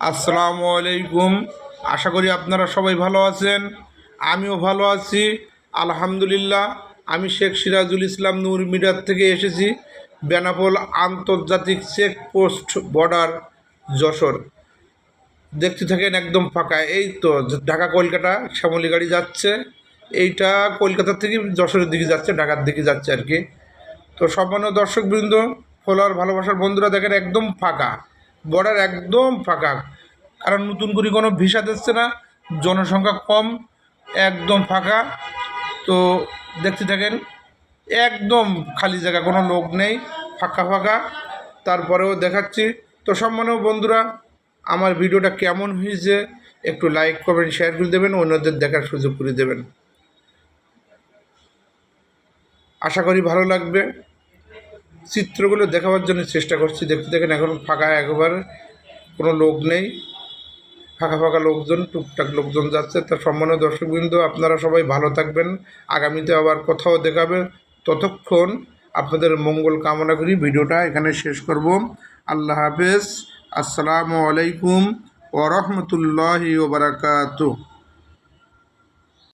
আসসালামু আলাইকুম। আশা করি আপনারা সবাই ভালো আছেন, আমিও ভালো আছি। আলহামদুলিল্লাহ, আমি শেখ সিরাজুল ইসলাম নূর মিডিয়ার থেকে এসেছি, বেনাপোল আন্তর্জাতিক চেকপোস্ট বর্ডার যশোর। দেখতে থাকেন একদম ফাঁকা, এই তো ঢাকা কলকাতা শ্যামলী গাড়ি যাচ্ছে, এইটা কলকাতা থেকে যশোরের দিকে যাচ্ছে, ঢাকার দিকে যাচ্ছে আর কি। তো সম্মান্য দর্শকবৃন্দ ফলোয়ার ভালোবাসার বন্ধুরা দেখেন একদম ফাঁকা। বর্ডার একদম ফাঁকা। কারণ নতুন করে কোনো ভিসা দিচ্ছে না, জনসংখ্যা কম, একদম ফাঁকা। তো দেখতে থাকেন, একদম খালি জায়গা, কোনো লোক নেই, ফাঁকা ফাঁকা। তারপরেও দেখাচ্ছি, তো সম্মানীয় বন্ধুরা, আমার ভিডিওটা কেমন হয়েছে, একটু লাইক কমেন্ট শেয়ার করে দেবেন, অন্যদের দেখার সুযোগ করে দেবেন। আশা করি ভালো লাগবে। চিত্রগুলো দেখাবার জন্য চেষ্টা করছি। দেখতে দেখেন এখন ফাঁকা একবার কোনো লোক নেই। ফাঁকা ফাঁকা লোকজন, টুকটাক লোকজন যাচ্ছে। তার সম্মানীয় দর্শকবৃন্দ, আপনারা সবাই ভালো থাকবেন। আগামীতে আবার কোথাও দেখাবে। ততক্ষণ আপনাদের মঙ্গল কামনা করি। ভিডিওটা এখানে শেষ করব। আল্লাহ হাফেজ। আসসালামু আলাইকুম ওরহমতুল্লাহি ওবরাকাতু